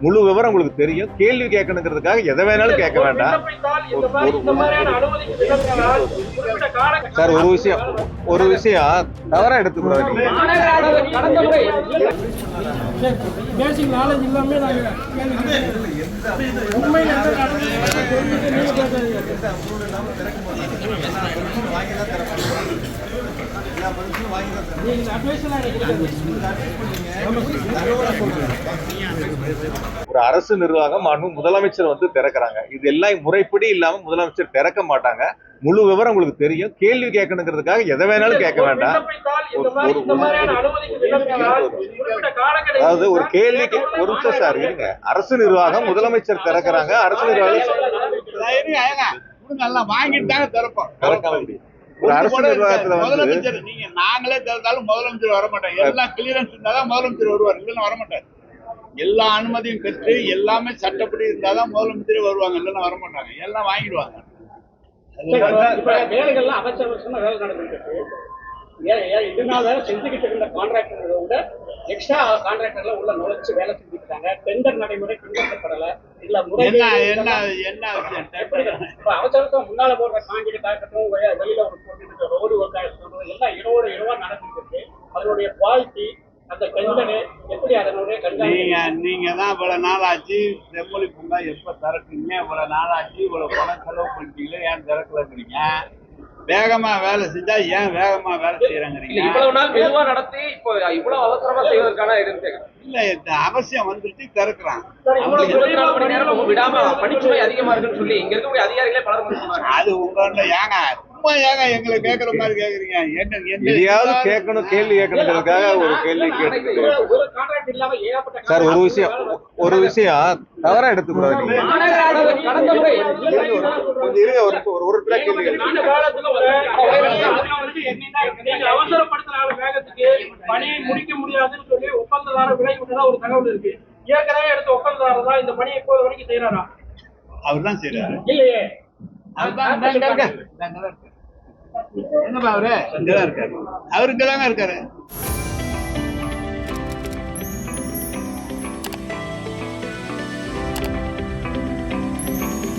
முழு விவரம் உங்களுக்கு தெரியும். கேள்வி கேட்கணுங்கிறதுக்காக எதை வேணாலும் கேட்க வேண்டாம். சார் ஒரு விஷயம் ஒரு விஷயம் தவறா எடுத்துக்கூடாது. பேசிக் நாலேஜ் இல்லாம. ஒரு அரசு நிர்வாகம் முதலமைச்சர் வந்து திறக்கிறாங்க. இது எல்லாம் முறைப்படி இல்லாம முதலமைச்சர் திறக்க மாட்டாங்க. முழு விவரம் உங்களுக்கு தெரியும். கேள்வி கேட்கணுங்கிறதுக்காக எதை வேணாலும் கேட்க வேண்டாம். அதாவது ஒரு கேள்வி ஒரு நிமிஷம் சார் இருங்க. அரசு நிர்வாகம் முதலமைச்சர் திறக்கிறாங்க. அரசு நிர்வாகம் வாங்கிட்டு தாங்க திறப்போம். திறக்க முடியும். ஒரு அரசு நிர்வாகத்துல முதலமைச்சர் நீங்க நாங்களே திறந்தாலும் முதலமைச்சர் வர மாட்டாங்க எல்லாம் கிளியரன்ஸ் இருந்தாதான் முதலமைச்சர் வருவார் இல்லைன்னா வர மாட்டார் எல்லா அனுமதியும் பெற்று எல்லாமே சட்டப்படி இருந்தாதான் முதலமைச்சர் வருவாங்க இல்லைன்னா வர மாட்டாங்க எல்லாம் வாங்கிடுவாங்க. வேலைகள்லாம் அவசரமா வேலை நடந்துட்டு இருக்கு ஏன் ஏன் இது நாள் வேலை செஞ்சுக்கிட்டு இருந்த கான்ட்ராக்டர்களை விட எக்ஸ்ட்ரா கான்ட்ராக்டர்ல உள்ள நுழைச்சு வேலை செஞ்சுக்கிட்டாங்க. டெண்டர் நடைமுறை பின்பற்றப்படல. இல்ல முறை என்ன என்ன அவசரத்தை முன்னால போடுற காங்கிரீட் ஆகட்டும் வெளியில ஒரு போட்டு ரோடு ஒர்க் ஆகட்டும் எல்லாம் இரவோடு இரவா நடந்துட்டு அதனுடைய குவாலிட்டி அந்த டெண்டரு எப்படி அதனுடைய நீங்க நீங்க தான் இவ்வளவு நாள் ஆச்சு செம்மொழி பூங்கா எப்ப திறக்குங்க இவ்வளவு நாள் ஆச்சு இவ்வளவு பணம் செலவு பண்ணிட்டீங்களே திறக்கலங்கிறீங்க. வேகமா வேலை செஞ்சா ஏன் வேகமா வேலை இல்ல செய்யறங்கிறீங்க இவ்வளவு நாள் மெதுவா நடத்தி இப்போ இவ்வளவு அவசரமா செய்வதற்கான. இல்ல இந்த அவசியம் வந்துட்டு திறக்கிறான். விடாம பணிச்சுமை அதிகமா இருக்குன்னு சொல்லி இங்க இருக்கக்கூடிய அதிகாரிகளே பலர் அது உங்க ஏங்க சும்மா ஏங்க எங்களை கேக்குற மாதிரி கேக்குறீங்க. என்ன என்ன எதையாவது கேட்கணும் கேள்வி கேட்கணுங்கிறதுக்காக ஒரு கேள்வி கேட்டு ஒரு கான்ட்ராக்ட் இல்லாம ஏகப்பட்ட சார் ஒரு விஷயம் ஒரு விஷயம் தவறா எடுத்துக்கூடாது நீங்க. கடந்த முறை இருங்க ஒரு ஒரு ஒரு நீங்க அவசரப்படுத்தினால வேகத்துக்கு பணியை முடிக்க முடியாதுன்னு சொல்லி ஒப்பந்ததாரர் விலை விட்டதா ஒரு தகவல் இருக்கு. ஏற்கனவே எடுத்த ஒப்பந்ததாரர் தான் இந்த பணியை இப்போது வரைக்கும் செய்யறாரா அவர் தான் செய்யறாரு இல்லையே. அவரு? இங்கதான் இருக்காரு. அவரு இங்கதாங்க இருக்காரு.